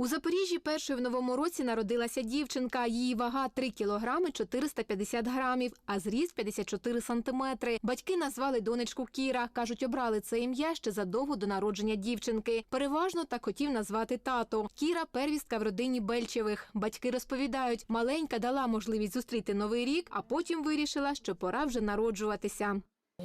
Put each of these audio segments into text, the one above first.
У Запоріжжі першою в новому році народилася дівчинка. Її вага 3 кілограми 450 грамів, а зріст 54 сантиметри. Батьки назвали донечку Кіра. Кажуть, обрали це ім'я ще задовго до народження дівчинки. Переважно так хотів назвати тато. Кіра первістка в родині Бельчевих. Батьки розповідають, маленька дала можливість зустріти новий рік, а потім вирішила, що пора вже народжуватися.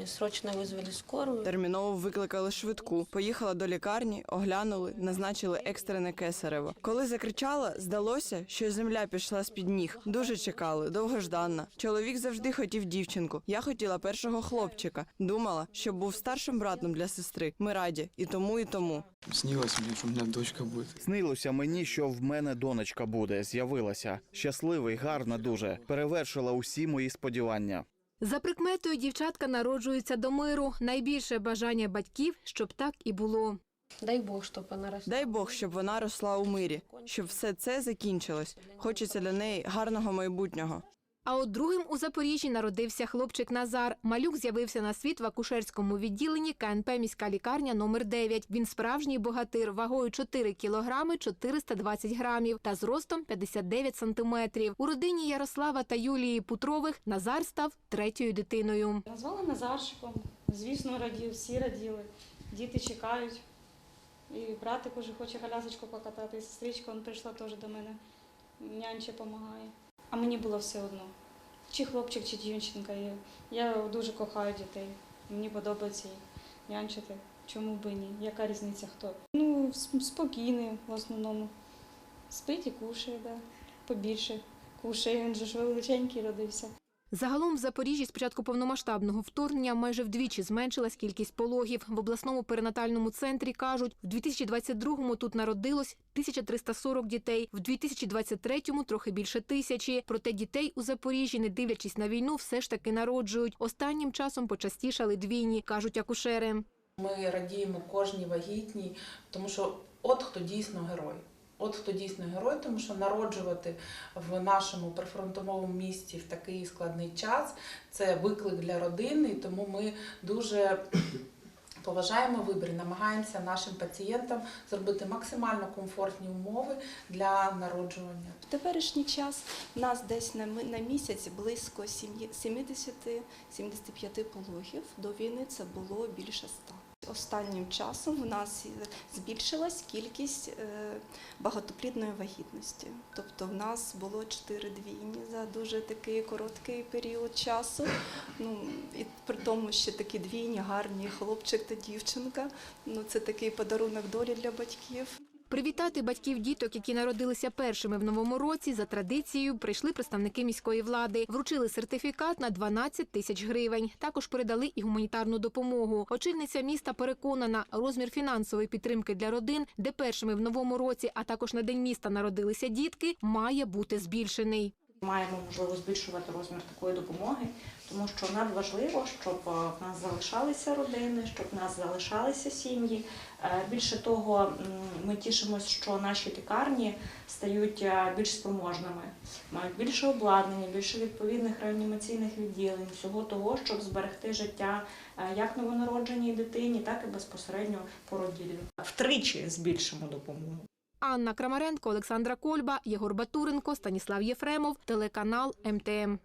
Срочно вызвали скорую. Терміново викликали швидку. Поїхала до лікарні, оглянули, назначили екстрене кесарево. Коли закричала, здалося, що земля пішла з під ніг. Дуже чекали, довгожданна. Чоловік завжди хотів дівчинку. Я хотіла першого хлопчика. Думала, що був старшим братом для сестри. Ми раді і тому, і тому. Снилось мне, что у меня дочка будет. Снилося мені, що в мене донечка буде, з'явилася. Щасливий, гарна дуже. Перевершила усі мої сподівання. За прикметою дівчатка народжуються до миру. Найбільше бажання батьків, щоб так і було. Дай Бог, щоб вона росла. Дай Бог, щоб вона росла у мирі, щоб все це закінчилось. Хочеться для неї гарного майбутнього. А от другим у Запоріжжі народився хлопчик Назар. Малюк з'явився на світ в акушерському відділенні КНП міська лікарня номер 9 Він справжній богатир, вагою 4 кілограми 420 грамів та зростом 59 сантиметрів. У родині Ярослава та Юлії Путрових Назар став третьою дитиною. Назвали Назарчиком. Звісно, радів, всі раділи. Діти чекають. І братик уже хоче колясочку покатати, і сестричка прийшла теж до мене. Нянче допомагає. А мені було все одно. Чи хлопчик, чи дівчинка. Я, дуже кохаю дітей. Мені подобається їх нянчити. Чому би ні? Яка різниця хто? Ну, спокійний в основному. Спить і кушає, да. побільше кушає. Він же ж величенький родився. Загалом в Запоріжжі з початку повномасштабного вторгнення майже вдвічі зменшилась кількість пологів. В обласному перинатальному центрі кажуть, в 2022-му тут народилось 1340 дітей, в 2023-му трохи більше тисячі. Проте дітей у Запоріжжі, не дивлячись на війну, все ж таки народжують. Останнім часом почастішали двійні, кажуть акушери. Ми радіємо кожній вагітній, тому що от хто дійсно герой. От хто дійсно герой, тому що народжувати в нашому прифронтовому місті в такий складний час це виклик для родини, тому ми дуже поважаємо вибір, намагаємося нашим пацієнтам зробити максимально комфортні умови для народжування. В теперішній час в нас десь на, місяць близько сім'ї- 70-75 пологів. До війни це було більше 100. Останнім часом в нас збільшилась кількість е, багатоплідної вагітності. Тобто в нас було 4 двійні за дуже такий короткий період часу. Ну, і при тому ще такі двійні, гарні хлопчик та дівчинка. Ну, це такий подарунок долі для батьків. Привітати батьків діток, які народилися першими в новому році, за традицією прийшли представники міської влади, вручили сертифікат на 12 тисяч гривень. Також передали і гуманітарну допомогу. Очільниця міста переконана, розмір фінансової підтримки для родин, де першими в новому році, а також на день міста народилися дітки, має бути збільшений. Маємо можливо збільшувати розмір такої допомоги, тому що надважливо, щоб е, в нас залишалися родини, щоб в нас залишалися сім'ї. Е, Більше того, ми тішимося, що наші лікарні стають е, більш спроможними, мають більше обладнання, більше відповідних реанімаційних відділень, всього того, щоб зберегти життя як новонародженій дитині, так і безпосередньо породіллю. Втричі збільшимо допомогу. Анна Крамаренко, Олександра Кольба, Єгор Батуренко, Станіслав Єфремов, телеканал МТМ.